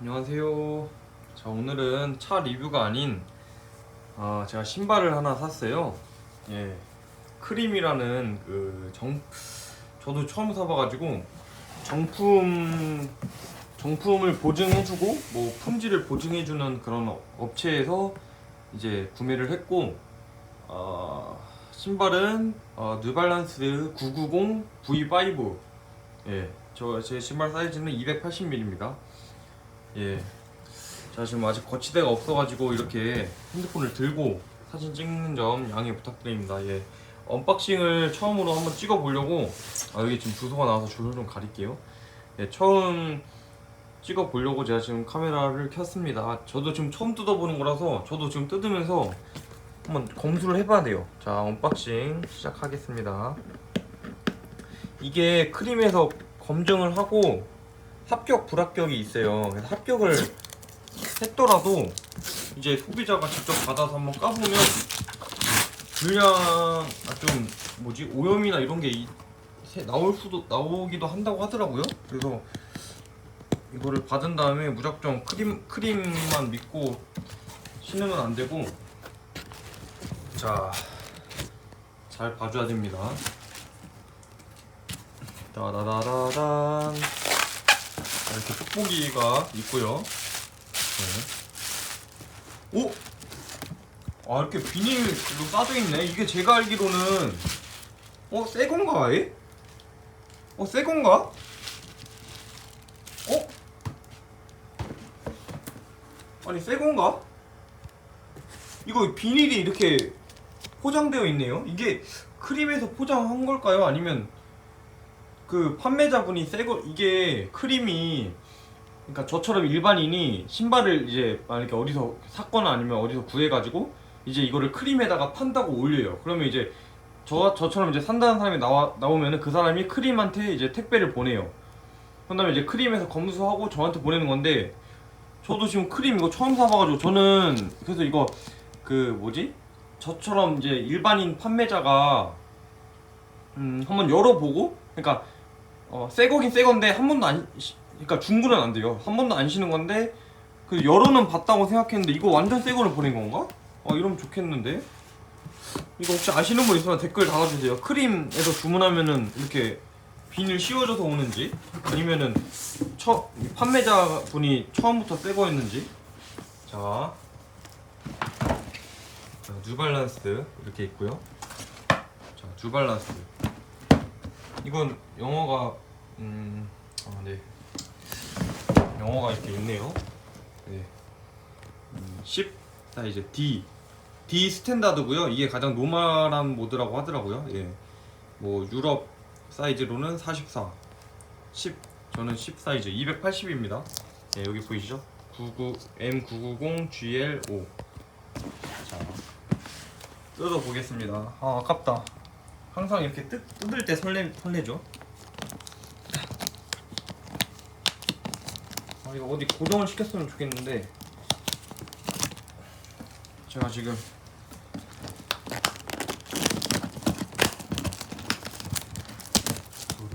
안녕하세요. 자 오늘은 차 리뷰가 아닌 아 제가 신발을 하나 샀어요. 예, 크림이라는 그 정 저도 처음 사봐가지고 정품 정품을 보증해주고 뭐 품질을 보증해주는 그런 업체에서 이제 구매를 했고 아 신발은 어, 뉴발란스 990 V5 예, 저 제 신발 사이즈는 280mm입니다. 예. 자 지금 아직 거치대가 없어가지고 이렇게 핸드폰을 들고 사진 찍는 점 양해 부탁드립니다. 예. 언박싱을 처음으로 한번 찍어 보려고 아 여기 지금 주소가 나와서 주소 좀 가릴게요. 예, 처음 찍어 보려고 제가 지금 카메라를 켰습니다. 저도 지금 처음 뜯어보는 거라서 저도 지금 뜯으면서 한번 검수를 해봐야 돼요. 자 언박싱 시작하겠습니다. 이게 크림에서 검증을 하고 합격 불합격이 있어요. 그래서 합격을 했더라도 이제 소비자가 직접 받아서 한번 까보면 불량 아, 좀 뭐지 오염이나 이런 게 이- 새- 나올 수도 나오기도 한다고 하더라고요. 그래서 이거를 받은 다음에 무작정 크림 크림만 믿고 신으면 안 되고 자잘 봐줘야 됩니다. 따다다다단 이렇게 뽁뽁이가 있고요. 네. 오! 아 이렇게 비닐로 싸져 있네. 이게 제가 알기로는 어? 새 건가 아예? 어? 새 건가? 어? 아니 새 건가? 이거 비닐이 이렇게 포장되어 있네요. 이게 크림에서 포장한 걸까요? 아니면 그 판매자분이 새거 이게 크림이 그러니까 저처럼 일반인이 신발을 이제 만약에 어디서 샀거나 아니면 어디서 구해가지고 이제 이거를 크림에다가 판다고 올려요. 그러면 이제 저 저처럼 이제 산다는 사람이 나와 나오면은 그 사람이 크림한테 이제 택배를 보내요. 그다음에 이제 크림에서 검수하고 저한테 보내는 건데 저도 지금 크림 이거 처음 사봐가지고 저는 그래서 이거 그 뭐지 저처럼 이제 일반인 판매자가 음 한번 열어보고 그러니까 어, 새 거긴 새 건데 한 번도 안 시- 그러니까 중고는 안 돼요. 한 번도 안 신은 건데 그 열어는 봤다고 생각했는데 이거 완전 새 거를 보낸 건가? 어 이러면 좋겠는데. 이거 혹시 아시는 분 있으면 댓글 달아주세요. 크림에서 주문하면은 이렇게 비닐 씌워져서 오는지 아니면은 처 판매자 분이 처음부터 새 거였는지. 자, 자 뉴발란스 이렇게 있고요. 자 뉴발란스. 이건 영어가 음, 아, 네. 영어가 이렇게 있네요. 네. 음, 10 사이즈 D D 스탠다드고요. 이게 가장 노멀한 모드라고 하더라고요. 예. 뭐 유럽 사이즈로는 44. 10 저는 10 사이즈 280입니다. 예, 여기 보이시죠? 99 M990 GL5. 자. 뜯어 보겠습니다. 아, 아깝다. 항상 이렇게 뜯, 뜯을 때 설레, 설레죠. 이거 어디 고정을 시켰으면 좋겠는데 제가 지금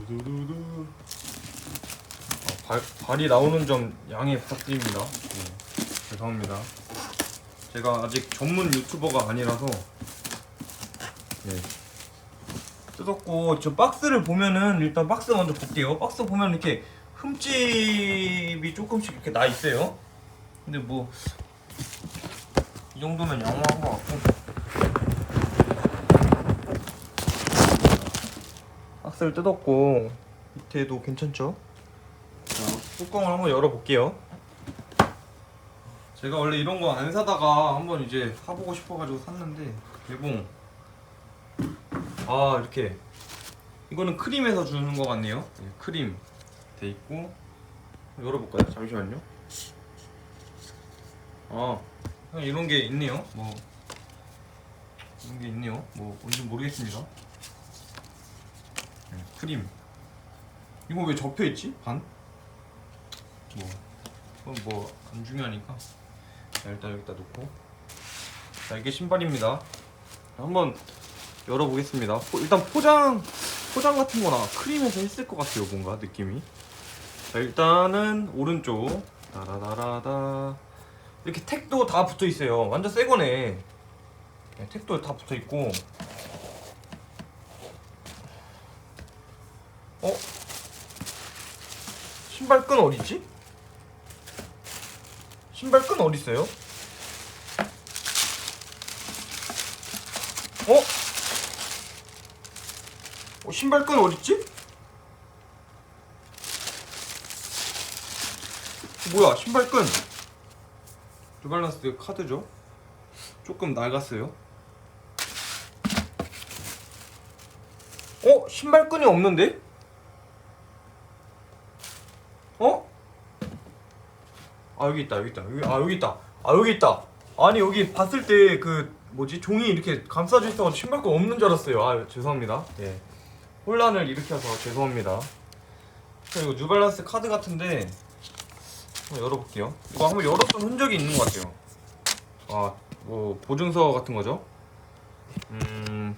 두두두두. 아, 발, 발이 나오는 점 양해 부탁드립니다. 네, 죄송합니다. 제가 아직 전문 유튜버가 아니라서 네. 뜯었고 저 박스를 보면은 일단 박스 먼저 볼게요. 박스 보면 이렇게 흠집이 조금씩 이렇게 나 있어요. 근데 뭐 이 정도면 양호한 것 같고 박스를 뜯었고 밑에도 괜찮죠? 자 뚜껑을 한번 열어볼게요. 제가 원래 이런 거 안 사다가 한번 이제 사보고 싶어가지고 샀는데 개봉 아 이렇게 이거는 크림에서 주는 것 같네요 네, 크림 돼 있고 열어볼까요? 잠시만요 아 그냥 이런 게 있네요 뭐 이런 게 있네요 뭐 뭔지 모르겠습니다 네, 크림 이거 왜 접혀 있지? 반? 뭐 그건 뭐안 중요하니까 자 일단 여기다 놓고 자 이게 신발입니다 한번 열어보겠습니다. 포- 일단 포장 포장 같은 거나 크림에서 했을 것 같아요. 뭔가 느낌이. 자 일단은 오른쪽 따라라라다 이렇게 택도 다 붙어 있어요. 완전 새 거네. 네, 택도 다 붙어 있고. 어? 신발끈 어디지? 신발끈 어디 있어요? 어? 어 신발끈 어디 있지? 뭐야 신발끈. 뉴발란스 카드죠? 조금 낡았어요. 어? 신발끈이 없는데? 어? 아 여기 있다 여기 있다. 여기, 아 여기 있다. 아 여기 있다. 아니 여기 봤을 때 그 뭐지? 종이 이렇게 감싸져 있어서 신발끈 없는 줄 알았어요. 아 죄송합니다. 예. 혼란을 일으켜서 죄송합니다. 자, 이거 뉴발란스 카드 같은데 한번 열어볼게요. 이거 한번 열었던 흔적이 있는 것 같아요. 아, 뭐 보증서 같은 거죠? 음,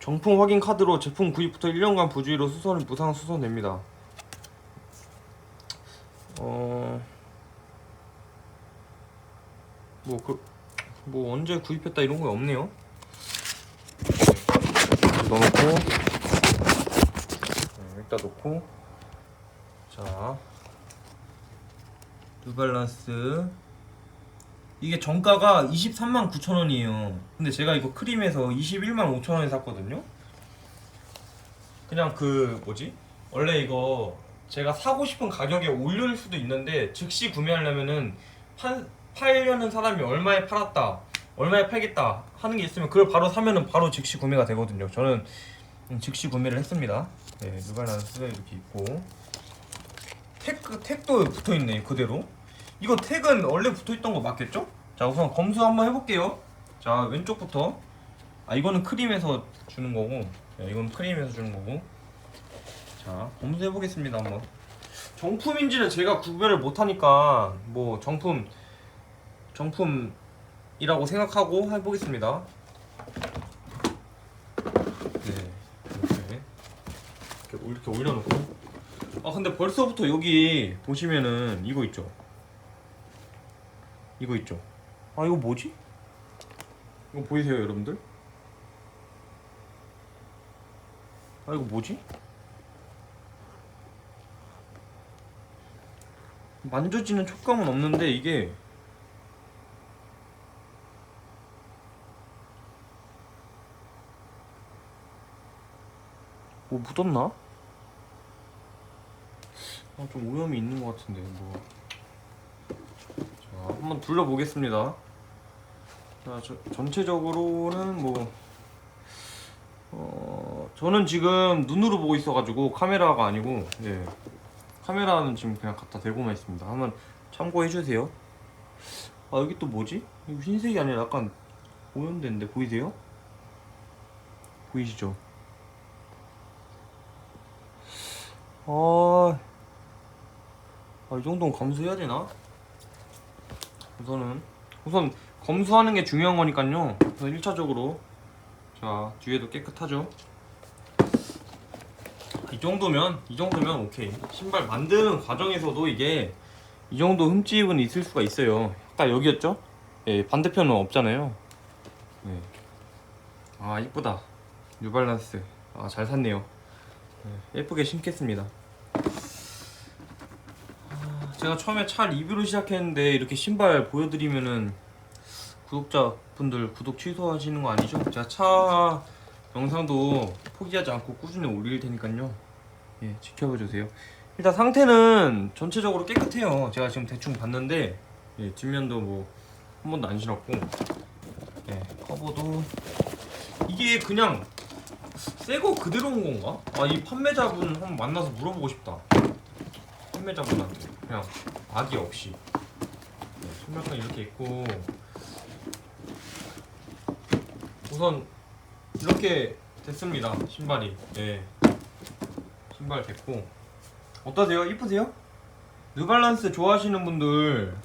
정품 확인 카드로 제품 구입부터 1년간 부주의로 수선을 무상 수선됩니다. 어, 뭐 그, 뭐 언제 구입했다 이런 거 없네요. 넣어놓고, 네, 여기다 놓고, 자. 뉴발란스. 이게 정가가 23만 9천 원이에요. 근데 제가 이거 크림에서 21만 5천 원에 샀거든요. 그냥 그 뭐지? 원래 이거 제가 사고 싶은 가격에 올릴 수도 있는데 즉시 구매하려면은 판, 팔려는 사람이 얼마에 팔았다 얼마에 팔겠다 하는 게 있으면 그걸 바로 사면은 바로 즉시 구매가 되거든요. 저는 음, 즉시 구매를 했습니다. 네 뉴발란스 이렇게 있고 택, 택도 붙어있네 그대로. 이거 택은 원래 붙어있던 거 맞겠죠? 자 우선 검수 한번 해볼게요. 자 왼쪽부터. 아 이거는 크림에서 주는 거고. 네, 이건 크림에서 주는 거고. 자 검수 해보겠습니다 한번. 정품인지는 제가 구별을 못하니까 뭐 정품 정품이라고 생각하고 해보겠습니다. 네 이렇게, 이렇게 올려놓고 아 근데 벌써부터 여기 보시면은 이거 있죠 이거 있죠 아 이거 뭐지? 이거 보이세요 여러분들? 아 이거 뭐지? 만져지는 촉감은 없는데 이게 뭐 묻었나? 아, 좀 오염이 있는 것 같은데 뭐. 자, 한번 둘러보겠습니다. 자, 저, 전체적으로는 뭐 어, 저는 지금 눈으로 보고 있어가지고 카메라가 아니고 예. 카메라는 지금 그냥 갖다 대고만 있습니다. 한번 참고해 주세요. 아 여기 또 뭐지? 이거 흰색이 아니라 약간 오염된데 보이세요? 보이시죠? 아, 아, 이 정도는 검수해야 되나? 우선은 우선 검수하는 게 중요한 거니까요. 우선 1차적으로 자 뒤에도 깨끗하죠. 이 정도면 이 정도면 오케이. 신발 만드는 과정에서도 이게 이 정도 흠집은 있을 수가 있어요. 딱 여기였죠? 예, 반대편은 없잖아요. 네. 아 이쁘다. 뉴발란스. 아 잘 샀네요. 네, 예쁘게 신겠습니다. 아, 제가 처음에 차 리뷰를 시작했는데 이렇게 신발 보여드리면은 구독자분들 구독 취소하시는 거 아니죠? 제가 차 영상도 포기하지 않고 꾸준히 올릴 테니까요. 예, 지켜봐 주세요. 일단 상태는 전체적으로 깨끗해요. 제가 지금 대충 봤는데 예, 뒷면도 뭐 한 번도 안 신었고 예, 커버도 이게 그냥 새거 그대로 온 건가? 아 이 판매자분 한번 만나서 물어보고 싶다. 판매자분한테 그냥 악의 없이. 네, 신발끈 이렇게 있고. 우선 이렇게 됐습니다 신발이. 예. 신발 됐고. 어떠세요? 이쁘세요? 뉴발란스 좋아하시는 분들.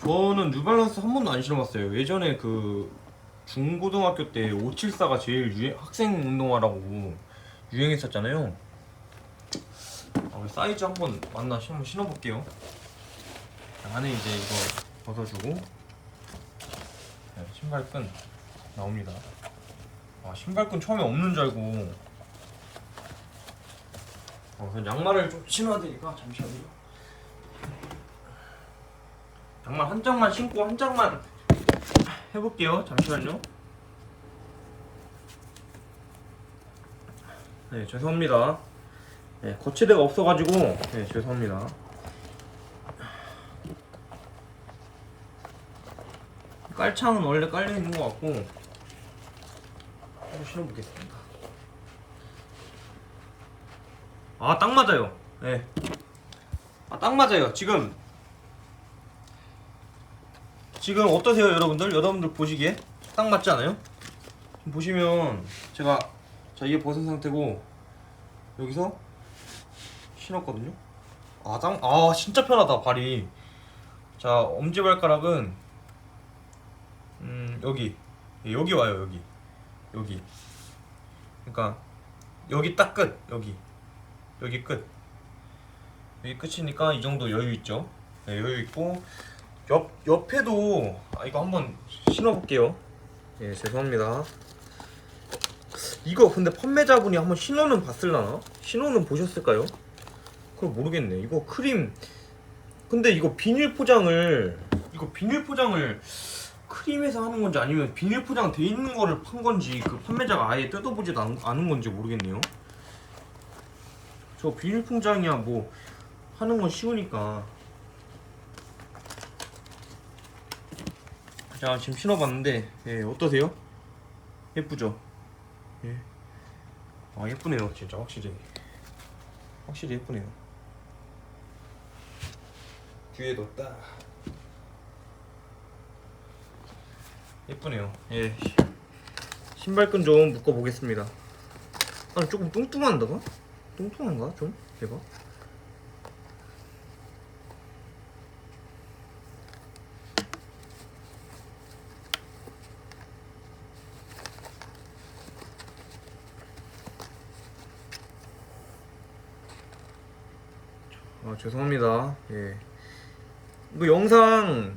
저는 뉴발란스 한 번도 안 신어봤어요. 예전에 그 중고등학교 때 574가 제일 유행, 학생 운동화라고 유행했었잖아요. 아, 우리 사이즈 한번 맞나 한번 신어볼게요. 안에 이제 이거 벗어주고 네, 신발끈 나옵니다. 아 신발끈 처음에 없는 줄 알고 어, 그럼 양말을 좀 신어야 되니까 잠시만요. 양말 한 짝만 신고 한 짝만 해볼게요. 잠시만요. 네 죄송합니다. 네 거치대가 없어가지고 네 죄송합니다. 깔창은 원래 깔려 있는 것 같고 한번 신어보겠습니다. 아 딱 맞아요. 네. 아 딱 맞아요. 지금 지금 어떠세요, 여러분들? 여러분들 보시기에 딱 맞지 않아요? 보시면 제가 자 이게 벗은 상태고 여기서 신었거든요. 아, 딱, 아 진짜 편하다 발이. 자 엄지발가락은 음 여기 예, 여기 와요 여기 여기. 그러니까 여기 딱 끝 여기 여기 끝 여기 끝이니까 이 정도 여유 있죠. 네, 여유 있고 옆 옆에도 아, 이거 한번 신어볼게요. 예 죄송합니다. 이거 근데 판매자분이 한번 신호는 봤을라나? 신호는 보셨을까요? 그걸 모르겠네. 이거 크림. 근데 이거 비닐 포장을 이거 비닐 포장을 크림에서 하는 건지 아니면 비닐 포장 돼 있는 거를 판 건지 그 판매자가 아예 뜯어보지도 않, 않은 건지 모르겠네요. 저 비닐 포장이야 뭐 하는 건 쉬우니까. 자 지금 신어봤는데 예, 어떠세요? 예쁘죠? 예. 아 예쁘네요 진짜 확실히 확실히 예쁘네요 뒤에도 딱 예쁘네요 예 신발끈 좀 묶어 보겠습니다 아니 조금 뚱뚱한다가? 뚱뚱한가 좀? 얘가? 아 죄송합니다. 예. 이거 영상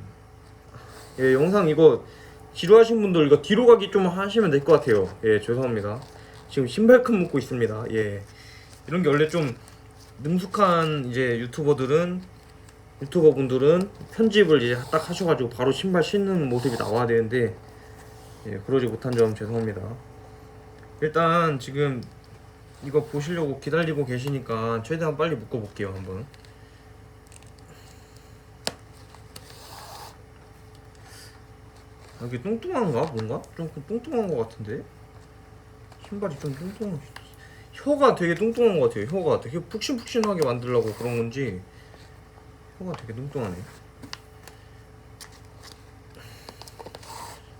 예 영상 이거 지루하신 분들 이거 뒤로 가기 좀 하시면 될 것 같아요. 예 죄송합니다. 지금 신발끈 묶고 있습니다. 예 이런 게 원래 좀 능숙한 이제 유튜버들은 유튜버 분들은 편집을 이제 딱 하셔가지고 바로 신발 신는 모습이 나와야 되는데 예 그러지 못한 점 죄송합니다. 일단 지금 이거 보시려고 기다리고 계시니까 최대한 빨리 묶어볼게요 한번 아, 이게 뚱뚱한가 뭔가? 좀 뚱뚱한 것 같은데 신발이 좀 뚱뚱한 혀가 되게 뚱뚱한 것 같아요 혀가 되게 푹신푹신하게 만들려고 그런 건지 혀가 되게 뚱뚱하네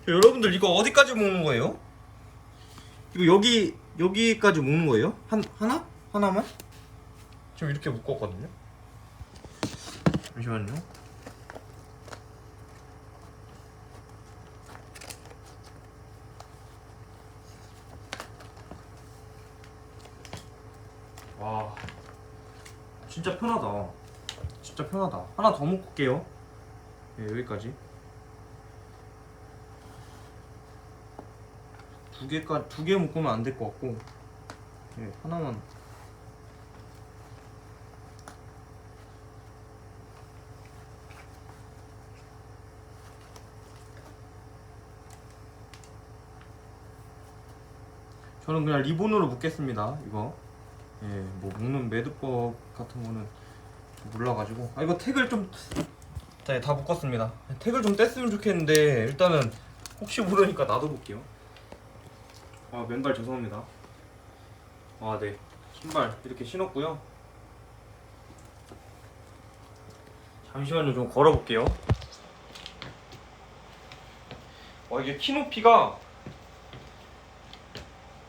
여러분들 이거 어디까지 먹는 거예요? 이거 여기 여기까지 묶는 거예요? 한 하나? 하나만? 지금 이렇게 묶었거든요. 잠시만요. 와, 진짜 편하다. 진짜 편하다. 하나 더 묶을게요. 네, 여기까지. 두 개까 두 개 묶으면 안 될 것 같고 예, 하나만 저는 그냥 리본으로 묶겠습니다 이거 예, 뭐 묶는 매듭법 같은 거는 몰라가지고 아 이거 택을 좀 네, 다 묶었습니다 택을 좀 뗐으면 좋겠는데 일단은 혹시 모르니까 놔둬볼게요 아 맨발 죄송합니다. 아 네. 신발 이렇게 신었고요. 잠시만요 좀 걸어볼게요. 와 이게 키 높이가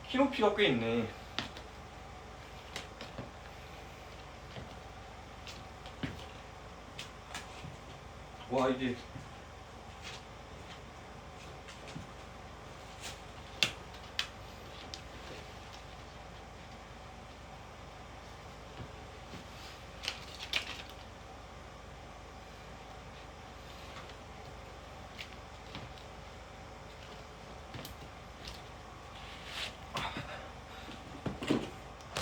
키 높이가 꽤 있네. 와 이게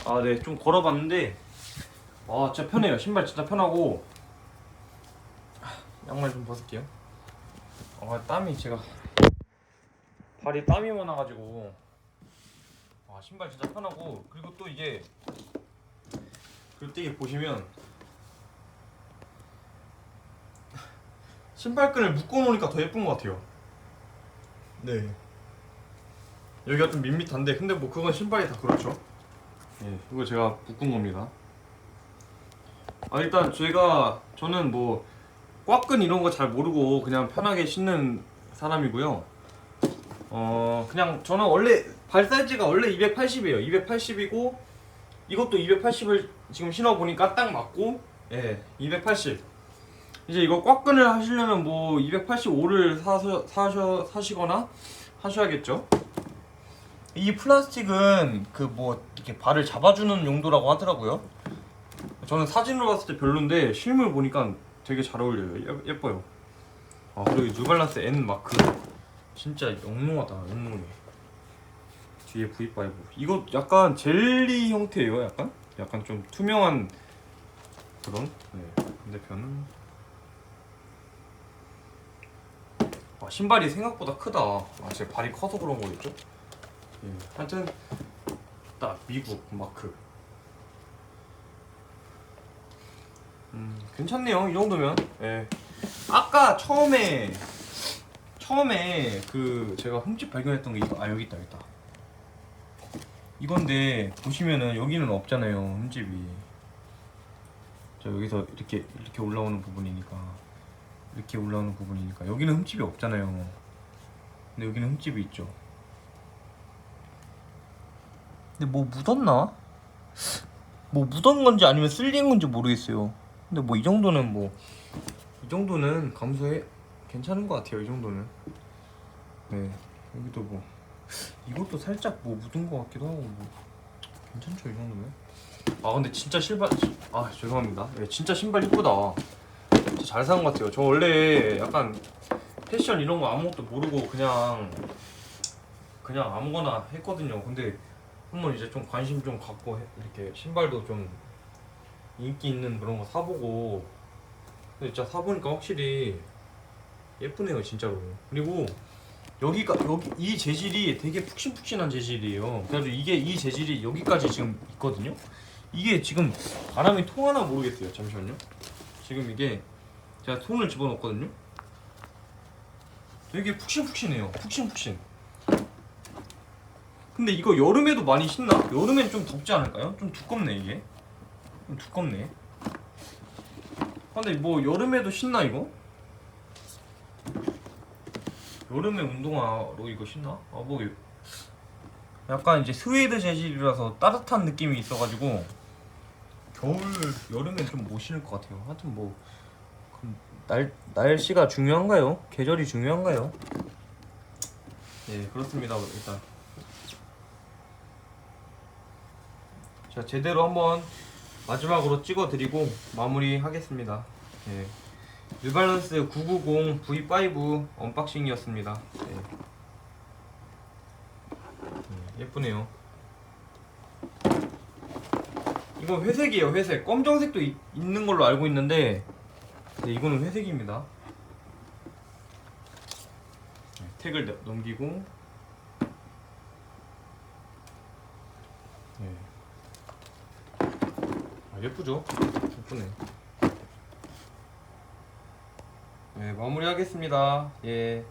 아 네 좀 걸어봤는데 아 진짜 편해요. 신발 진짜 편하고. 양말 좀 벗을게요. 아, 땀이 제가 발이 땀이 많아가지고, 아, 신발 진짜 편하고, 그리고 또 이게 그리고 또 이게 보시면 신발끈을 묶어놓으니까 더 예쁜 것 같아요. 네. 여기가 좀 밋밋한데, 근데 뭐 그건 신발이 다 그렇죠. 예, 이거 제가 묶은 겁니다. 아 일단 제가 저는 뭐 꽉끈 이런 거 잘 모르고 그냥 편하게 신는 사람이고요. 어 그냥 저는 원래 발 사이즈가 원래 280이에요. 280이고 이것도 280을 지금 신어 보니까 딱 맞고 예, 280. 이제 이거 꽉끈을 하시려면 뭐 285를 사서 사셔 사시거나 하셔야겠죠. 이 플라스틱은 그 뭐 이렇게 발을 잡아주는 용도라고 하더라고요. 저는 사진으로 봤을 때 별론데 실물 보니까 되게 잘 어울려요. 예, 예뻐요. 아 그리고 뉴발란스 N 마크 진짜 영롱하다 영롱해. 뒤에 V5 이거 약간 젤리 형태예요. 약간 약간 좀 투명한 그런. 네. 반대편은 아, 신발이 생각보다 크다. 아, 제 발이 커서 그런 거겠죠? 예. 하여튼 딱 미국 마크. 음, 괜찮네요. 이 정도면. 예. 아까 처음에 처음에 그 제가 흠집 발견했던 게 이거 아 여기 있다 여기 있다. 이건데 보시면은 여기는 없잖아요 흠집이. 자 여기서 이렇게 이렇게 올라오는 부분이니까 이렇게 올라오는 부분이니까 여기는 흠집이 없잖아요. 근데 여기는 흠집이 있죠. 근데 뭐 묻었나? 뭐 묻은 건지 아니면 쓸린 건지 모르겠어요. 근데 뭐 이 정도는 뭐 이 정도는 감소해 괜찮은 것 같아요. 이 정도는. 네 여기도 뭐 이것도 살짝 뭐 묻은 것 같기도 하고 뭐 괜찮죠 이 정도면. 아 근데 진짜 신발 아 죄송합니다. 예, 진짜 신발 이쁘다. 진짜 잘 산 것 같아요. 저 원래 약간 패션 이런 거 아무것도 모르고 그냥 그냥 아무거나 했거든요. 근데 한번 이제 좀 관심 좀 갖고 해- 이렇게 신발도 좀 인기 있는 그런 거 사보고. 근데 진짜 사보니까 확실히 예쁘네요 진짜로. 그리고 여기가 여기 이 재질이 되게 푹신푹신한 재질이에요. 그래서 이게 이 재질이 여기까지 지금 있거든요? 이게 지금 바람이 통하나 모르겠어요 잠시만요. 지금 이게 제가 손을 집어넣었거든요? 되게 푹신푹신해요 푹신푹신. 근데 이거 여름에도 많이 신나? 여름엔 좀 덥지 않을까요? 좀 두껍네 이게. 좀 두껍네 아, 근데 뭐 여름에도 신나 이거? 여름에 운동화로 이거 신나? 아뭐 약간 이제 스웨이드 재질이라서 따뜻한 느낌이 있어가지고 겨울 여름엔 좀 못 신을 것 같아요 하여튼 뭐 날, 날씨가 중요한가요? 계절이 중요한가요? 네 그렇습니다 일단 자 제대로 한번 마지막으로 찍어드리고 마무리하겠습니다. 예. 뉴발란스 990 V5 언박싱이었습니다. 예. 예, 예쁘네요. 이거 회색이에요, 회색. 검정색도 이- 있는 걸로 알고 있는데, 네, 이거는 회색입니다. 네, 택을 너- 넘기고, 네. 아, 예쁘죠? 예쁘네. 네, 마무리하겠습니다. 예.